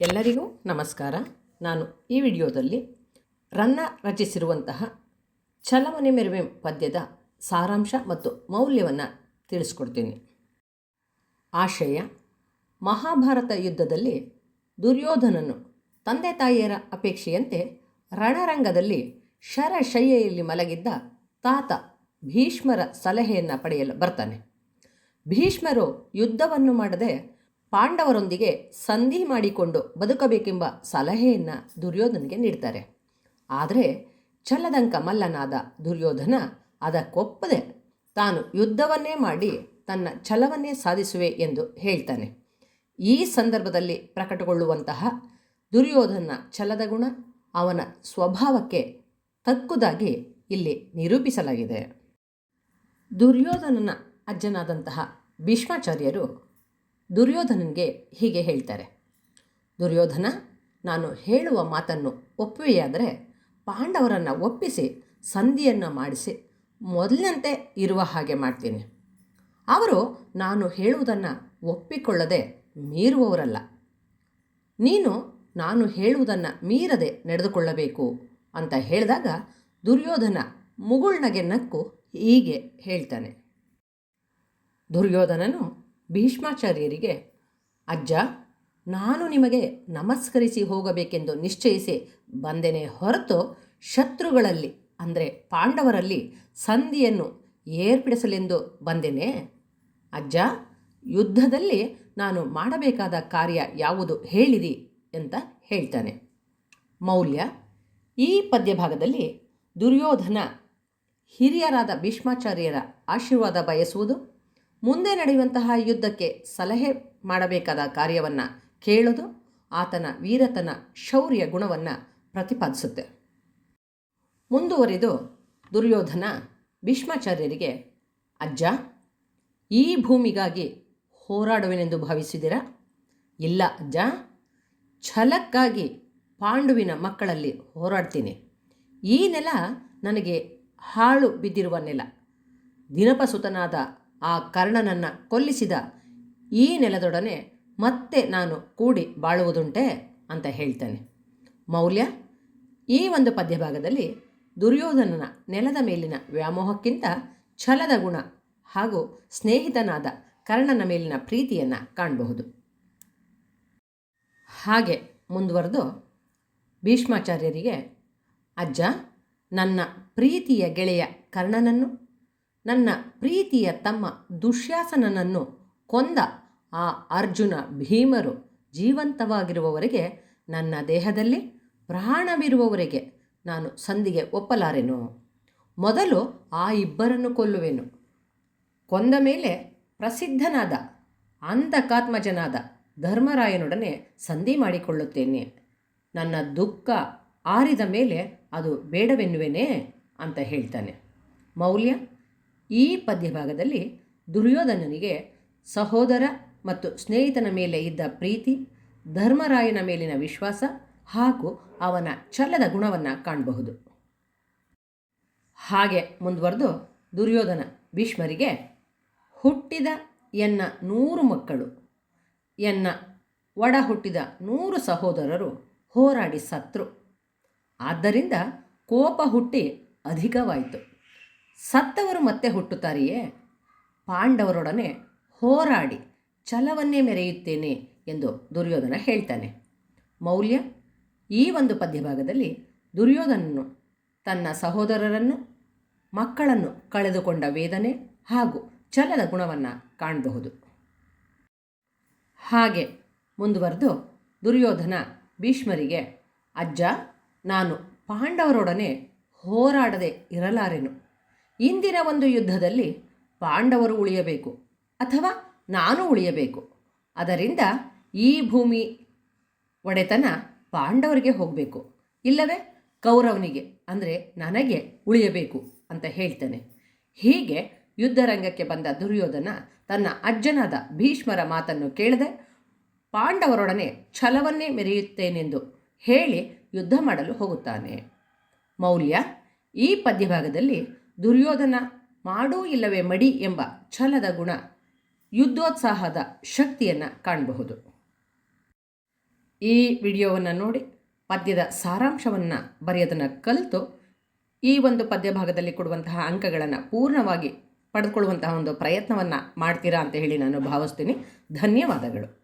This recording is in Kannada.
ಎಲ್ಲರಿಗೂ ನಮಸ್ಕಾರ. ನಾನು ಈ ವಿಡಿಯೋದಲ್ಲಿ ರನ್ನ ರಚಿಸಿರುವಂತಹ ಛಲಮನೆ ಮೆರವೆ ಪದ್ಯದ ಸಾರಾಂಶ ಮತ್ತು ಮೌಲ್ಯವನ್ನು ತಿಳಿಸ್ಕೊಡ್ತೀನಿ. ಆಶಯ, ಮಹಾಭಾರತ ಯುದ್ಧದಲ್ಲಿ ದುರ್ಯೋಧನನು ತಂದೆ ತಾಯಿಯರ ಅಪೇಕ್ಷೆಯಂತೆ ರಣರಂಗದಲ್ಲಿ ಶರಶಯ್ಯೆಯಲ್ಲಿ ಮಲಗಿದ್ದ ತಾತ ಭೀಷ್ಮರ ಸಲಹೆಯನ್ನು ಪಡೆಯಲು ಬರ್ತಾನೆ. ಭೀಷ್ಮರು ಯುದ್ಧವನ್ನು ಮಾಡದೆ ಪಾಂಡವರೊಂದಿಗೆ ಸಂಧಿ ಮಾಡಿಕೊಂಡು ಬದುಕಬೇಕೆಂಬ ಸಲಹೆಯನ್ನು ದುರ್ಯೋಧನಿಗೆ ನೀಡ್ತಾರೆ. ಆದರೆ ಚಲದಂಕ ಮಲ್ಲನಾದ ದುರ್ಯೋಧನ ಅದಕ್ಕೊಪ್ಪದೆ ತಾನು ಯುದ್ಧವನ್ನೇ ಮಾಡಿ ತನ್ನ ಛಲವನ್ನೇ ಸಾಧಿಸುವೆ ಎಂದು ಹೇಳ್ತಾನೆ. ಈ ಸಂದರ್ಭದಲ್ಲಿ ಪ್ರಕಟಗೊಳ್ಳುವಂತಹ ದುರ್ಯೋಧನ ಛಲದ ಗುಣ ಅವನ ಸ್ವಭಾವಕ್ಕೆ ತಕ್ಕುದಾಗಿ ಇಲ್ಲಿ ನಿರೂಪಿಸಲಾಗಿದೆ. ದುರ್ಯೋಧನನ ಅಜ್ಜನಾದಂತಹ ಭೀಷ್ಮಾಚಾರ್ಯರು ದುರ್ಯೋಧನನಿಗೆ ಹೀಗೆ ಹೇಳ್ತಾರೆ. ದುರ್ಯೋಧನ, ನಾನು ಹೇಳುವ ಮಾತನ್ನು ಒಪ್ಪುವೆಯಾದರೆ ಪಾಂಡವರನ್ನು ಒಪ್ಪಿಸಿ, ಸಂಧಿಯನ್ನು ಮಾಡಿಸಿ, ಮೊದಲಿನಂತೆ ಇರುವ ಹಾಗೆ ಮಾಡ್ತೀನಿ. ಅವರು ನಾನು ಹೇಳುವುದನ್ನು ಒಪ್ಪಿಕೊಳ್ಳದೆ ಮೀರುವವರಲ್ಲ. ನೀನು ನಾನು ಹೇಳುವುದನ್ನು ಮೀರದೆ ನಡೆದುಕೊಳ್ಳಬೇಕು ಅಂತ ಹೇಳಿದಾಗ ದುರ್ಯೋಧನ ಮುಗುಳ್ನಗೆ ನಕ್ಕು ಹೀಗೆ ಹೇಳ್ತಾನೆ. ದುರ್ಯೋಧನನು ಭೀಷ್ಮಾಚಾರ್ಯರಿಗೆ, ಅಜ್ಜ, ನಾನು ನಿಮಗೆ ನಮಸ್ಕರಿಸಿ ಹೋಗಬೇಕೆಂದು ನಿಶ್ಚಯಿಸಿ ಬಂದೆನೆ ಹೊರತು ಶತ್ರುಗಳಲ್ಲಿ, ಅಂದರೆ ಪಾಂಡವರಲ್ಲಿ ಸಂಧಿಯನ್ನು ಏರ್ಪಡಿಸಲೆಂದು ಬಂದೆನೆ? ಅಜ್ಜ, ಯುದ್ಧದಲ್ಲಿ ನಾನು ಮಾಡಬೇಕಾದ ಕಾರ್ಯ ಯಾವುದು ಹೇಳಿರಿ ಅಂತ ಹೇಳ್ತಾನೆ. ಮೌಲ್ಯ, ಈ ಪದ್ಯಭಾಗದಲ್ಲಿ ದುರ್ಯೋಧನ ಹಿರಿಯರಾದ ಭೀಷ್ಮಾಚಾರ್ಯರ ಆಶೀರ್ವಾದ ಬಯಸುವುದು? ಮುಂದೆ ನಡೆಯುವಂತಹ ಯುದ್ಧಕ್ಕೆ ಸಲಹೆ ಮಾಡಬೇಕಾದ ಕಾರ್ಯವನ್ನು ಕೇಳೋದು ಆತನ ವೀರತನ ಶೌರ್ಯ ಗುಣವನ್ನು ಪ್ರತಿಪಾದಿಸುತ್ತೆ. ಮುಂದುವರಿದು ದುರ್ಯೋಧನ ಭೀಷ್ಮಾಚಾರ್ಯರಿಗೆ, ಅಜ್ಜ, ಈ ಭೂಮಿಗಾಗಿ ಹೋರಾಡುವೆನೆಂದು ಭಾವಿಸಿದಿರಾ ಇಲ್ಲ ಅಜ್ಜ, ಛಲಕ್ಕಾಗಿ ಪಾಂಡುವಿನ ಮಕ್ಕಳಲ್ಲಿ ಹೋರಾಡ್ತೀನಿ. ಈ ನೆಲ ನನಗೆ ಹಾಳು ಬಿದ್ದಿರುವ ನೆಲ. ದಿನಪಸುತನಾದ ಆ ಕರ್ಣನನ್ನು ಕೊಲ್ಲಿಸಿದ ಈ ನೆಲದೊಡನೆ ಮತ್ತೆ ನಾನು ಕೂಡಿ ಬಾಳುವುದುಂಟೆ ಅಂತ ಹೇಳ್ತಾನೆ. ಮೌಲ್ಯ, ಈ ಒಂದು ಪದ್ಯಭಾಗದಲ್ಲಿ ದುರ್ಯೋಧನನ ನೆಲದ ಮೇಲಿನ ವ್ಯಾಮೋಹಕ್ಕಿಂತ ಛಲದ ಗುಣ ಹಾಗೂ ಸ್ನೇಹಿತನಾದ ಕರ್ಣನ ಮೇಲಿನ ಪ್ರೀತಿಯನ್ನು ಕಾಣಬಹುದು. ಹಾಗೆ ಮುಂದುವರೆದು ಭೀಷ್ಮಾಚಾರ್ಯರಿಗೆ, ಅಜ್ಜ, ನನ್ನ ಪ್ರೀತಿಯ ಗೆಳೆಯ ಕರ್ಣನನ್ನು ನನ್ನ ಪ್ರೀತಿಯ ತಮ್ಮ ದುಶ್ಯಾಸನನನ್ನು ಕೊಂದ ಆ ಅರ್ಜುನ ಭೀಮರು ಜೀವಂತವಾಗಿರುವವರೆಗೆ ನನ್ನ ದೇಹದಲ್ಲಿ ಪ್ರಾಣವಿರುವವರೆಗೆ ನಾನು ಸಂಧಿಗೆ ಒಪ್ಪಲಾರೆನು. ಮೊದಲು ಆ ಇಬ್ಬರನ್ನು ಕೊಲ್ಲುವೆನು. ಕೊಂದ ಮೇಲೆ ಪ್ರಸಿದ್ಧನಾದ ಅಂಧಕಾತ್ಮಜನಾದ ಧರ್ಮರಾಯನೊಡನೆ ಸಂಧಿ ಮಾಡಿಕೊಳ್ಳುತ್ತೇನೆ. ನನ್ನ ದುಃಖ ಆರಿದ ಮೇಲೆ ಅದು ಬೇಡವೆನ್ನುವೆನೇ ಅಂತ ಹೇಳ್ತಾನೆ. ಮೌಲ್ಯ ಈ ಪದ್ಯಭಾಗದಲ್ಲಿ ದುರ್ಯೋಧನನಿಗೆ ಸಹೋದರ ಮತ್ತು ಸ್ನೇಹಿತನ ಮೇಲೆ ಇದ್ದ ಪ್ರೀತಿ, ಧರ್ಮರಾಯನ ಮೇಲಿನ ವಿಶ್ವಾಸ ಹಾಗೂ ಅವನ ಛಲದ ಗುಣವನ್ನು ಕಾಣಬಹುದು. ಹಾಗೆ ಮುಂದುವರೆದು ದುರ್ಯೋಧನ ಭೀಷ್ಮರಿಗೆ, ಹುಟ್ಟಿದ ಎನ್ನ ನೂರು ಮಕ್ಕಳು, ಎನ್ನ ಒಡ ಹುಟ್ಟಿದ ನೂರು ಸಹೋದರರು ಹೋರಾಡಿ ಸತ್ರು. ಆದ್ದರಿಂದ ಕೋಪ ಹುಟ್ಟಿ ಅಧಿಕವಾಯಿತು. ಸತ್ತವರು ಮತ್ತೆ ಹುಟ್ಟುತ್ತಾರೆಯೇ? ಪಾಂಡವರೊಡನೆ ಹೋರಾಡಿ ಛಲವನ್ನೇ ಮೆರೆಯುತ್ತೇನೆ ಎಂದು ದುರ್ಯೋಧನ ಹೇಳ್ತಾನೆ. ಮೌಲ್ಯ, ಈ ಒಂದು ಪದ್ಯಭಾಗದಲ್ಲಿ ದುರ್ಯೋಧನನು ತನ್ನ ಸಹೋದರರನ್ನು, ಮಕ್ಕಳನ್ನು ಕಳೆದುಕೊಂಡ ವೇದನೆ ಹಾಗೂ ಛಲದ ಗುಣವನ್ನು ಕಾಣಬಹುದು. ಹಾಗೆ ಮುಂದುವರೆದು ದುರ್ಯೋಧನ ಭೀಷ್ಮರಿಗೆ, ಅಜ್ಜ, ನಾನು ಪಾಂಡವರೊಡನೆ ಹೋರಾಡದೆ ಇರಲಾರೆನು? ಇಂದಿನ ಒಂದು ಯುದ್ಧದಲ್ಲಿ ಪಾಂಡವರು ಉಳಿಯಬೇಕು ಅಥವಾ ನಾನು ಉಳಿಯಬೇಕು. ಅದರಿಂದ ಈ ಭೂಮಿ ಒಡೆತನ ಪಾಂಡವರಿಗೆ ಹೋಗಬೇಕು. ಇಲ್ಲವೇ ಕೌರವನಿಗೆ, ಅಂದರೆ ನನಗೆ ಉಳಿಯಬೇಕು ಅಂತ ಹೇಳ್ತೇನೆ. ಹೀಗೆ ಯುದ್ಧರಂಗಕ್ಕೆ ಬಂದ ದುರ್ಯೋಧನ ತನ್ನ ಅಜ್ಜನಾದ ಭೀಷ್ಮರ ಮಾತನ್ನು ಕೇಳದೆ ಪಾಂಡವರೊಡನೆ ಛಲವನ್ನೇ ಮೆರೆಯುತ್ತೇನೆಂದು ಹೇಳಿ ಯುದ್ಧ ಮಾಡಲು ಹೋಗುತ್ತಾನೆ. ಮೌಲ್ಯ, ಈ ಪದ್ಯಭಾಗದಲ್ಲಿ ದುರ್ಯೋಧನ ಮಾಡೋ ಇಲ್ಲವೇ ಮಡಿ ಎಂಬ ಛಲದ ಗುಣ, ಯುದ್ಧೋತ್ಸಾಹದ ಶಕ್ತಿಯನ್ನು ಕಾಣಬಹುದು. ಈ ವಿಡಿಯೋವನ್ನು ನೋಡಿ ಪದ್ಯದ ಸಾರಾಂಶವನ್ನು ಬರೆಯೋದನ್ನು ಕಲಿತು ಈ ಒಂದು ಪದ್ಯ ಭಾಗದಲ್ಲಿ ಕೊಡುವಂತಹ ಅಂಕಗಳನ್ನು ಪೂರ್ಣವಾಗಿ ಪಡೆದುಕೊಳ್ಳುವಂತಹ ಒಂದು ಪ್ರಯತ್ನವನ್ನು ಮಾಡ್ತೀರಾ ಅಂತ ಹೇಳಿ ನಾನು ಭಾವಿಸ್ತೀನಿ. ಧನ್ಯವಾದಗಳು.